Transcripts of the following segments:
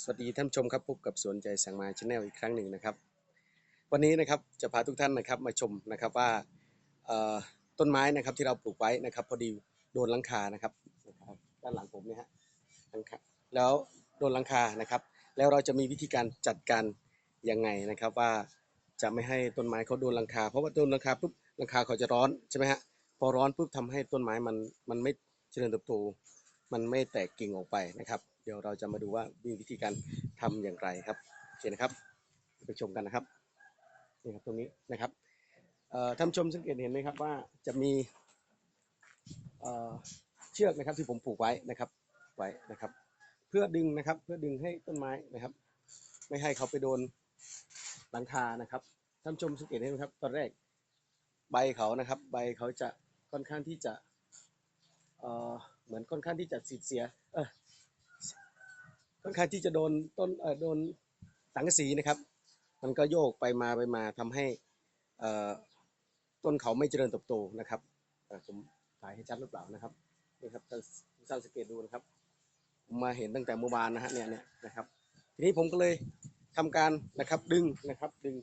สวัสดีท่านชมครับพบกับสวนใจสังมาชาแนลอีกครั้งหนึ่งนะครับ วันนี้นะครับจะพาทุกท่านนะครับมาชมนะครับว่าต้นไม้นะครับที่เราปลูกไว้นะครับ พอดีโดนลังคานะครับด้านหลังผมเนี่ยฮะลังคาแล้วโดนลังคานะครับ แล้วเราจะมีวิธีการจัดการยังไงนะครับ ว่าจะไม่ให้ต้นไม้เขาโดนลังคาเพราะว่าโดนลังคาปุ๊บลังคาเขาจะร้อนใช่ไหมฮะพอร้อนปุ๊บทำให้ต้นไม้มันมันไม่เจริญเติบโต มันไม่แตกกิ่งออกไปนะครับ เดี๋ยวเราจะมาดูว่ามีวิธีการทำอย่างไรครับโอเคนะครับไปชมกันนะครับนี่ครับตรงนี้นะครับเอ่อท่านชมสังเกตเห็นไหมครับว่าจะมีเอ่อเชือกนะครับที่ผมผูกไว้นะครับไว้นะครับ เพื่อดึงนะครับเพื่อดึงให้ต้นไม้นะครับ ไม่ให้เขาไปโดนหลังคานะครับท่านชมสังเกตเห็นไหมครับ ตอนแรกใบเขานะครับ ใบเขาจะค่อนข้างที่จะ เหมือนค่อนข้างที่จะสีดเสียเออค่อนข้างที่จะโดนต้นเออโดนสังกะสีนะครับ มันก็โยกไปมาไปมาทำให้เอ่อต้นเขาไม่เจริญเติบโตนะครับผมถ่ายให้ชัดหรือเปล่านะครับนี่ครับท่านสังเกตดูนะครับผมมาเห็นตั้งแต่เมื่อวานนะฮะเนี่ยเนี่ยนะครับ ทีนี้ผมก็เลยทำการนะครับดึงนะครับดึง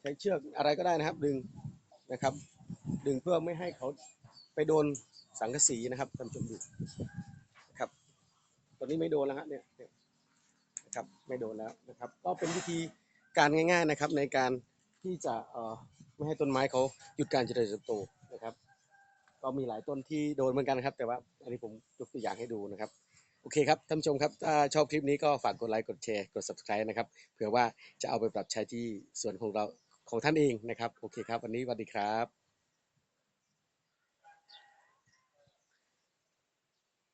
ใช้เชือกอะไรก็ได้นะครับดึงนะครับ ดึงเพื่อไม่ให้เขา ไปโดนสังกะสีนะครับท่านผู้ชมดูนะครับ ตอนนี้ไม่โดนแล้วฮะเนี่ยเนี่ยนะครับไม่โดนแล้วนะครับ ก็เป็นวิธีการง่าย ๆนะครับ ในการที่จะเอ่อไม่ให้ต้นไม้เขาหยุดการเจริญเติบโตนะครับ ก็มีหลายต้นที่โดนเหมือนกันนะครับ แต่ว่าอันนี้ผมยกตัวอย่างให้ดูนะครับโอเคครับท่านผู้ชมครับถ้าชอบคลิปนี้ก็ฝากกดไลค์กดแชร์กด subscribe นะครับเผื่อว่าจะเอาไปปรับใช้ที่ส่วนของเราของท่านเองนะครับ โอเคครับ วันนี้สวัสดีครับ